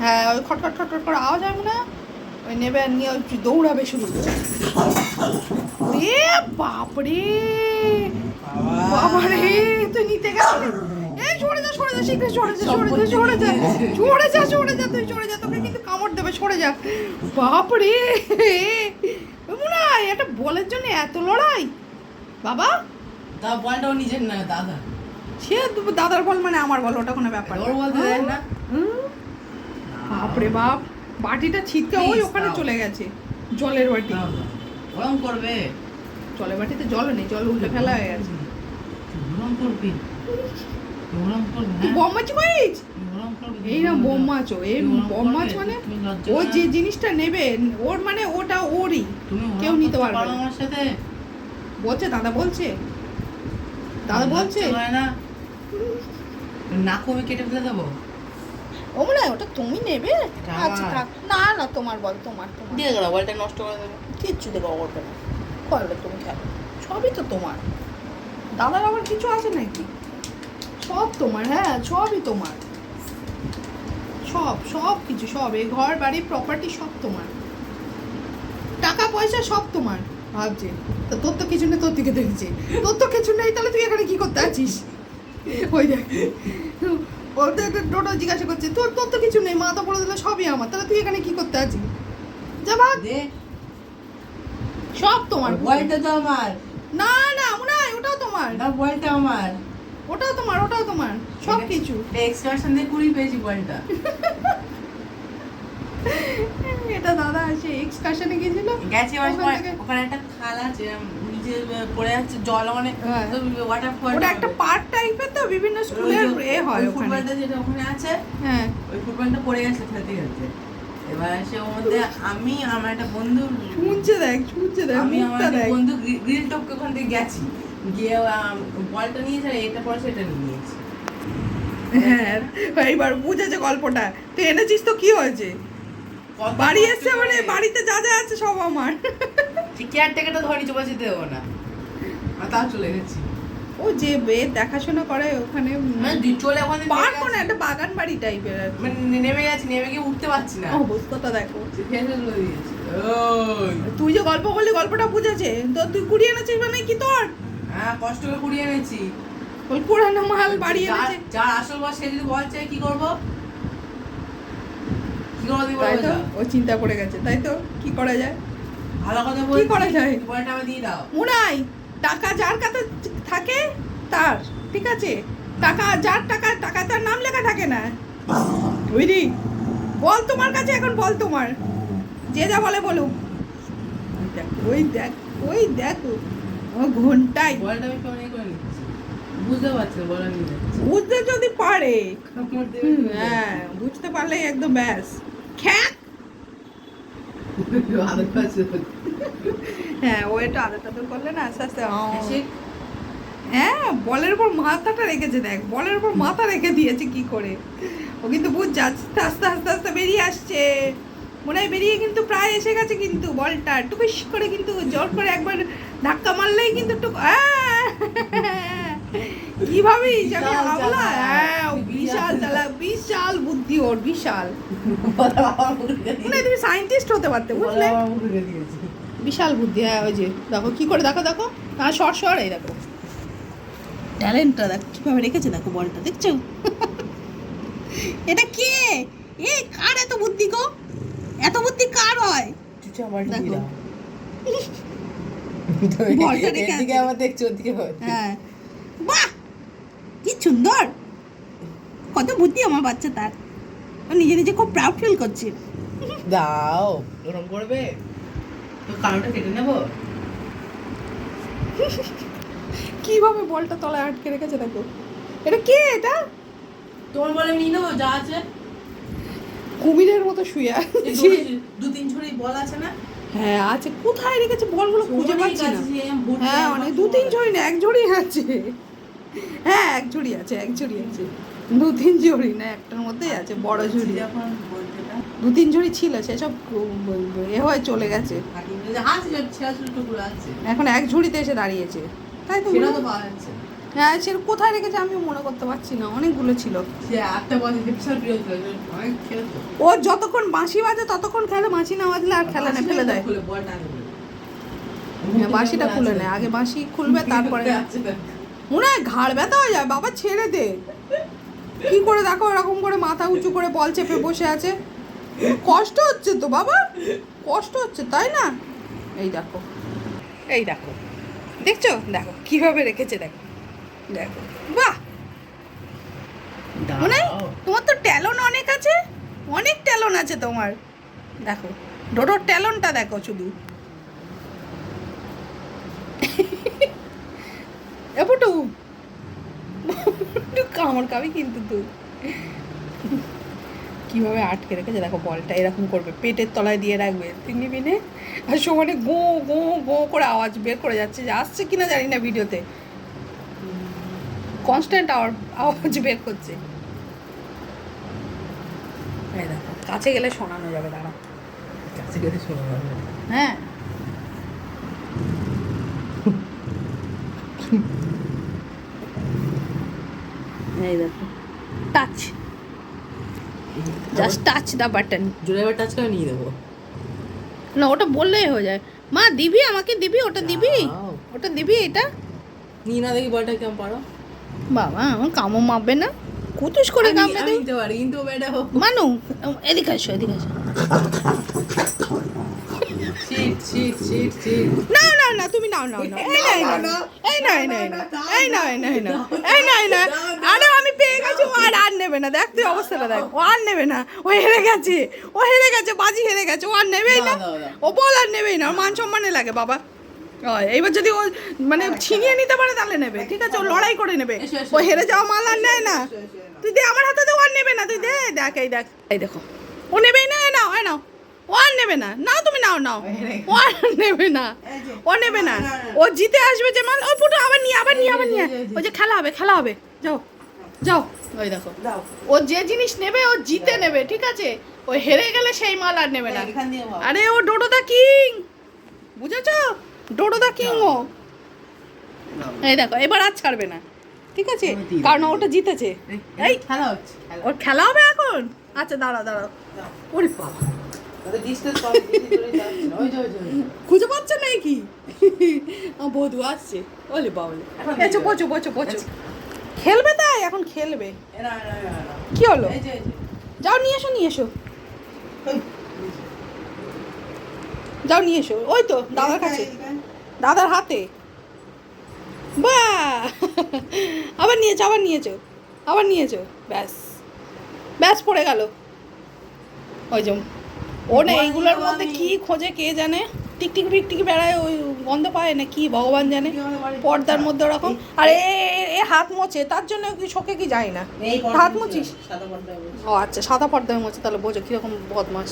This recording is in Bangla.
হ্যাঁ ওই খটখট খটখট করে আওয়াজ হয় না ওই নেবে আর নিয়ে ওই দৌড়াবে শুরু রে বাপরে! বাবারে তুই নিতে এই সরে যা সরে যা শীঘ্র সরে যা সরে যা সরে যা সরে যা সরে যা তুই সরে যা তোকে কিন্তু কামড় দেবে সরে যা। বাপরে! মনে হয় একটা বলের জন্য এত লড়াই? বাবা? বলটাও নিজের না দাদা। সে দাদার বল মানে আমার বল ওটা কোনো ব্যাপার ওর বলতে না। হুম। বাপরে বাপ। বাটিটা ছিটকে ওই ওখানে চলে গেছে জলের বাটি। না। করবে। জলের বাটিতে জল নেই জল উল্টে ফেলা হয়ে গেছে। ওরম করবি? মানে ও যে জিনিসটা নেবে ওর মানে ওটা ওরই। কেউ নিতে পারবে। আমার সাথে? বলছে দাদা বলছে। দাদা বলছে। না? নাক আমি কেটে ফেলে দেবো? ও মনে হয় ওটা তুমি নেবে? আচ্ছা থাক না না তোমার বল তোমার তোমার। দিয়ে গেল বলটা নষ্ট করে দেবো। কিচ্ছু দেবো করবে না। করবে তুমি খেলো সবই তো তোমার। দাদার আবার কিছু আছে নাকি? সব তোমার হ্যাঁ সবই তোমার। সব সব কিছু সব। এই ঘর বাড়ি প্রপার্টি সব তোমার। টাকা পয়সা সব তোমার। ভাবছে। তা তোর তো কিছু নেই তোর দিকে দেখছে। তোর তো কিছু নেই তাহলে তুই এখানে কি করতে আছিস? ওই দেখ। ও টোটো জিজ্ঞাসা করছে তোর তোর তো কিছু নেই মা তো বলে দিল সবই আমার তাহলে তুই এখানে কি করতে আছিস? যা ভাগ। দে। সব তোমার বলটা তো আমার। না না মনে হয় ওটাও তোমার। না বলটা আমার। ওটাও তোমার ওটাও তোমার সব কিছু। এক্সকারশন দিয়ে কুড়ি পেয়েছি বলটা এটা দাদা আছে এক্সকাশনে গেছিল গেছি ওখান একটা খাল আছে পড়ে জল। ওটা একটা পার্ক টাইপের তো বিভিন্ন স্কুলের এ হয় ফুটবলটা যেটা ওখানে আছে হ্যাঁ। ওই ফুটবলটা পড়ে গেছে খেলতে খেলতে। এবার সে ওর মধ্যে আমি আমার একটা বন্ধু শুনছে দেখ শুনছে দেখ আমি আমার বন্ধু গ্রিল টপকে ওখান থেকে গেছি। গিয়ে বলটা নিয়েছে আর এটা পরে সেটা নিয়েছি হ্যাঁ এইবার বুঝেছে গল্পটা। তুই এনেছিস তো কি হয়েছে? বাড়ি এসছে মানে বাড়িতে যা যা আছে সব আমার। কেয়ারটেকারটা ধরে চলে যেতে দেবো না। আর তাও চলে গেছি। ও যে বে দেখাশোনা করে ওখানে মানে চলে ওখানে পার্ক মানে একটা বাগান বাড়ি টাইপের আর মানে নেমে গেছি নেমে গিয়ে উঠতে পারছি না। অবস্থাটা দেখো। তুই যে গল্প বললি গল্পটা বুঝেছে। তো তুই কুড়িয়ে এনেছিস মানে কি তোর? হ্যাঁ কষ্ট করে কুড়িয়ে এনেছি। ওই পুরানো মাল বাড়ি এনেছে। যার আসল বয়স সে যদি বল চাই কি করব? কি করব তাই তো ও চিন্তা পড়ে গেছে। তাই তো কি করা যায়? ভালো কথা কি করা যায়? বলটা আমি দিয়ে দাও। মুনাই টাকা যার কাছে থাকে তার ঠিক আছে? টাকা যার টাকা টাকা তার নাম লেখা থাকে না। বুঝলি? বল তোমার কাছে এখন বল তোমার। যে যা বলে বলুক। ওই দেখ ওই দেখ ওই দেখ ও ঘন্টায়। বলটা আমি কেমন ইয়ে করে বুঝতে পারছি নিয়ে বুঝতে যদি পারে। হ্যাঁ বুঝতে পারলেই একদম ব্যাস খ্যাক যাচ্ছি। আদর পাচ্ছে। হ্যাঁ ও একটু আদর টাদর করলে না আস্তে আস্তে হ্যাঁ বলের উপর মাথাটা রেখেছে দেখ বলের উপর মাথা রেখে দিয়েছে কি করে। ও কিন্তু বুঝছে আস্তে আস্তে আস্তে আস্তে বেরিয়ে আসছে। মনে হয় বেরিয়ে কিন্তু প্রায় এসে গেছে কিন্তু বলটা। টুকুস করে কিন্তু জোর করে একবার ধাক্কা মারলেই কিন্তু টুক আহ! কি ভাবিস আমি আমলা চালাক। হ্যাঁ বিশাল চালাক বিশাল বুদ্ধি ওর বিশাল। আমার মানে তুমি সায়েন্টিস্ট হতে পারতে বুঝলে? আমার। বিশাল বুদ্ধি হ্যাঁ ওই যে দেখো কি করে দেখো দেখো হ্যাঁ সর সর এই দেখো। ট্যালেন্টটা দেখো কীভাবে রেখেছে দেখো বলটা দেখছ? এটা কে? এ কার এত বুদ্ধি গো? এত বুদ্ধি কার হয়? দেখো। বলটা রেখে আছে। দেখছ ওদিকে হ্যাঁ। বাহ! সুন্দর? কত বুদ্ধি আমার বাচ্চা তার। ও নিজে নিজে খুব প্রাউড ফিল করছে। দাও ওরম করবে? তো কানোটা কেটে নেব? কীভাবে বলটা তলায় আটকে রেখেছে দেখো। এটা কে এটা? তোমার বলে নিয়ে নেব যা আছে। কুমিরের মতো শুয়ে আছে। দু- তিন ঝুড়ি বল আছে না? হ্যাঁ আছে। কোথায় রেখেছে বলগুলো খুঁজে পাচ্ছি না। হ্যাঁ অনেক দু তিন ঝুড়ি না এক ঝুড়ি আছে। হ্যাঁ এক ঝুড়ি আছে এক ঝুড়ি আছে। দু তিন ঝুড়ি না একটার মধ্যেই আছে বড় ঝুড়ি। দু তিন ঝুড়ি ছিল সেসব এ হয়ে চলে গেছে। এখন এক ঝুড়িতে এসে দাঁড়িয়েছে। তাই তো হয়। সে কোথায় রেখেছে আমি মনে করতে পারছি না অনেকগুলো ছিল। ও যতক্ষণ বাঁশি বাজে ততক্ষণ খেলে বাঁশি না বাজলে আর খেলে না ফেলে দেয়। হ্যাঁ, বাঁশিটা খুলে নেয় আগে বাঁশি খুলবে তারপরে মনে হয় ঘাড় ব্যথা হয়ে যায় বাবা ছেড়ে দে। কি করে দেখো এরকম করে মাথা উঁচু করে বল চেপে বসে আছে? কষ্ট হচ্ছে তো বাবা কষ্ট হচ্ছে তাই না? এই দেখো। এই দেখো। দেখছ? দেখো কীভাবে রেখেছে দেখো। দেখো। বাহ! মনে তোমার তো ট্যালন অনেক আছে অনেক ট্যালন আছে তোমার। দেখো ডোডোর ট্যালনটা দেখো শুধু। এপটু একটু কামড় খাবি কিন্তু তুই। কীভাবে আটকে রেখেছে? দেখো বলটা এরকম করবে। পেটের তলায় দিয়ে রাখবে। তিন বিনে আর সমানে গো গো গো করে আওয়াজ বের করে যাচ্ছে যে আসছে কিনা জানি না ভিডিওতে। কনস্ট্যান্ট আওয়াজ আওয়াজ বের করছে। দেখো কাছে গেলে শোনানো যাবে দাঁড়া কাছে গেলে শোনা যাবে। হ্যাঁ। এই দেখো touch just touch the button এবার টাচ করে নিয়ে দেবো না ওটা বললেই হয়ে যায়। মা দিবি আমাকে দিবি? ওটা দিবি? ওটা দিবি এটা? নিয়ে না দেখি বলটা কেমন পারো। বাবা আমার কামও মাপবে না। কুতুস করে কামড়ে দেবে। কিন্তু মানু এদিকে আসো এদিকে আসো। না না না তুমি নাও নাও নাও। এই নাই না এই নাই নাই না এই নাই নাই না এই নাই না আরে আমি পেয়ে গেছি ও আর আর নেবে না। দেখ তুই অবস্থাটা দেখ। ও আর নেবে না। ও হেরে গেছে ও হেরে গেছে বাজি হেরে গেছে ও আর নেবেই না। ও বল আর নেবেই না মান সম্মানে লাগে বাবা। এইবার যদি ও মানে ছিনিয়ে নিতে পারে তাহলে নেবে। ঠিক আছে ও লড়াই করে নেবে। ও হেরে যাওয়া মাল আর নেয় না। তুই দে আমার হাতে দে ও আর নেবে না তুই দে দেখ এই দেখ। এই দেখো। ও নেবেই না নাও এই নাও। ও আর নেবে না। নাও তুমি নাও নাও। ও আর নেবে না। ও নেবে না। ও জিতে আসবে যে মাল ও পুরো আবার নিয়ে আবার নিয়ে আবার নিয়ে। ও যে খেলা হবে খেলা হবে। যাও যাও। ওই দেখো। ও যে জিনিস নেবে ও জিতে নেবে ঠিক আছে? ও হেরে গেলে সেই মাল আর নেবে না। আরে ও ডোডো দা কিং! বুঝেছ? ডোডো দা কিং ও। এই দেখো এবার আর ছাড়বে না। ঠিক আছে? কারণ ওটা জিতেছে। এই, এই খেলা হচ্ছে ওর খেলা হবে এখন? আচ্ছা দাঁড়াও দাঁড়াও। ওরে বাবা। খুঁজে পাচ্ছে না কি বধু আসছে। ওলে আচ্ছা দিয়ে বোঝো বোঝো বোঝো খেলবে তাই? এখন খেলবে। কি হলো। যাও নিয়ে এসো নিয়ে এসো। যাও নিয়ে এসো। ওই তো দাদার কাছে। দাদার হাতে। বা! আবার নিয়েছো আবার নিয়েছো। আবার নিয়েছো। ব্যাস। ব্যাস পড়ে গেল। ওই যে ও না এইগুলোর মধ্যে কি খোঁজে কে জানে? টিকটিক ফিকটিক বেড়ায় ওই গন্ধ পায় না কি ভগবান জানে? পর্দার মধ্যে ওরকম। আর এ হাত মোছে তার জন্য কি শোকে কি যায় না? হাত মুছিস? সাদা ও আচ্ছা সাদা পর্দায় মোছে তাহলে বোঝো কীরকম বদমাস